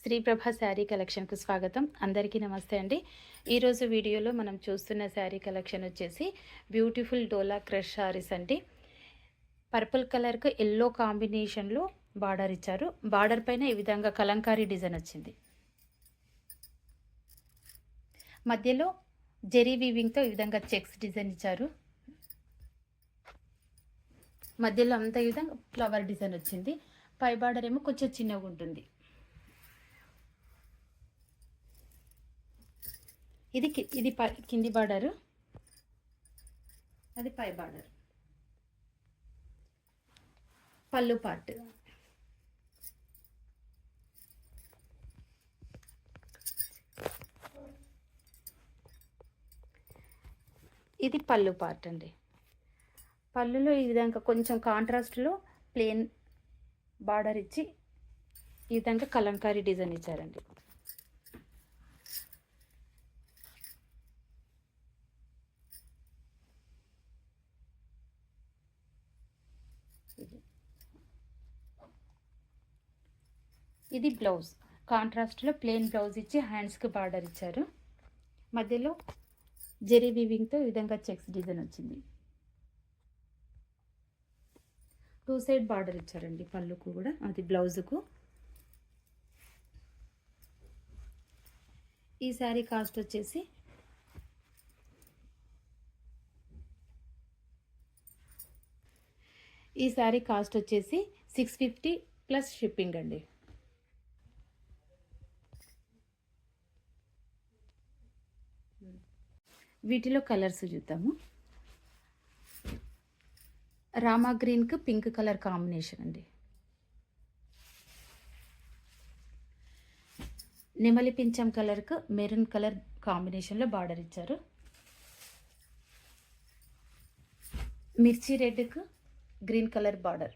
శ్రీప్రభ శారీ కలెక్షన్కు స్వాగతం. అందరికీ నమస్తే అండి. ఈరోజు వీడియోలో మనం చూస్తున్న శారీ కలెక్షన్ వచ్చేసి బ్యూటిఫుల్ డోలా క్రష్ శారీస్ అండి. పర్పుల్ కలర్కు ఎల్లో కాంబినేషన్లో బార్డర్ ఇచ్చారు. బార్డర్ పైన ఈ విధంగా కలంకారీ డిజైన్ వచ్చింది. మధ్యలో జెరీ వీవింగ్తో ఈ విధంగా చెక్స్ డిజైన్ ఇచ్చారు. మధ్యలో అంతా ఈ విధంగా ఫ్లవర్ డిజైన్ వచ్చింది. పై బార్డర్ ఏమో కొంచెం చిన్నగా ఉంటుంది. ఇది ఇది పై కింది బార్డరు అది పై బార్డర్ పళ్ళు పార్ట్ ఇది పళ్ళు పార్ట్ అండి. పళ్ళులో ఈ విధంగా కొంచెం కాంట్రాస్ట్లో ప్లేన్ బార్డర్ ఇచ్చి ఈ విధంగా కలంకారీ డిజైన్ ఇచ్చారండి. ఇది. ఇది బ్లౌజ్. కాంట్రాస్ట్లో ప్లెయిన్ బ్లౌజ్ ఇచ్చి హ్యాండ్స్కి బార్డర్ ఇచ్చారు. మధ్యలో జెరీ వీవింగ్తో ఈ విధంగా చెక్స్ డిజైన్ వచ్చింది. టూ సైడ్ బార్డర్ ఇచ్చారండి పళ్ళుకు కూడా అది బ్లౌజుకు. ఈ శారీ కాస్ట్ వచ్చేసి ఈ శారీ కాస్ట్ వచ్చేసి సిక్స్ ఫిఫ్టీ ప్లస్ షిప్పింగ్ అండి. వీటిలో కలర్స్ చూద్దాము. రామా గ్రీన్కి పింక్ కలర్ కాంబినేషన్ అండి. నెమలి పింఛం కలర్కు మెరూన్ కలర్ కాంబినేషన్లో బార్డర్ ఇచ్చారు. మిర్చి రెడ్కు green colour border.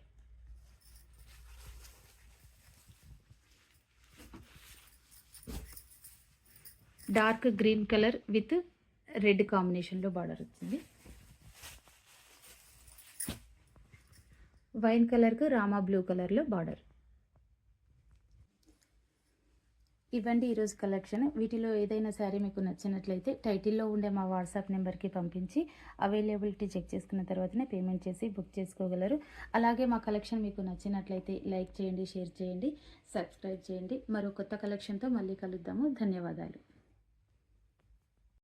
Dark green colour with red కాంబినేషన్లో బార్డర్ వచ్చింది. వైన్ కలర్కు రామా బ్లూ కలర్లో బార్డర్. ఇవ్వండి ఈరోజు కలెక్షన్. వీటిలో ఏదైనా శారీ మీకు నచ్చినట్లయితే టైటిల్లో ఉండే మా వాట్సాప్ నెంబర్కి పంపించి అవైలబిలిటీ చెక్ చేసుకున్న తర్వాతనే పేమెంట్ చేసి బుక్ చేసుకోగలరు. అలాగే మా కలెక్షన్ మీకు నచ్చినట్లయితే లైక్ చేయండి షేర్ చేయండి సబ్స్క్రైబ్ చేయండి. మరో కొత్త కలెక్షన్తో మళ్ళీ కలుద్దాము. ధన్యవాదాలు.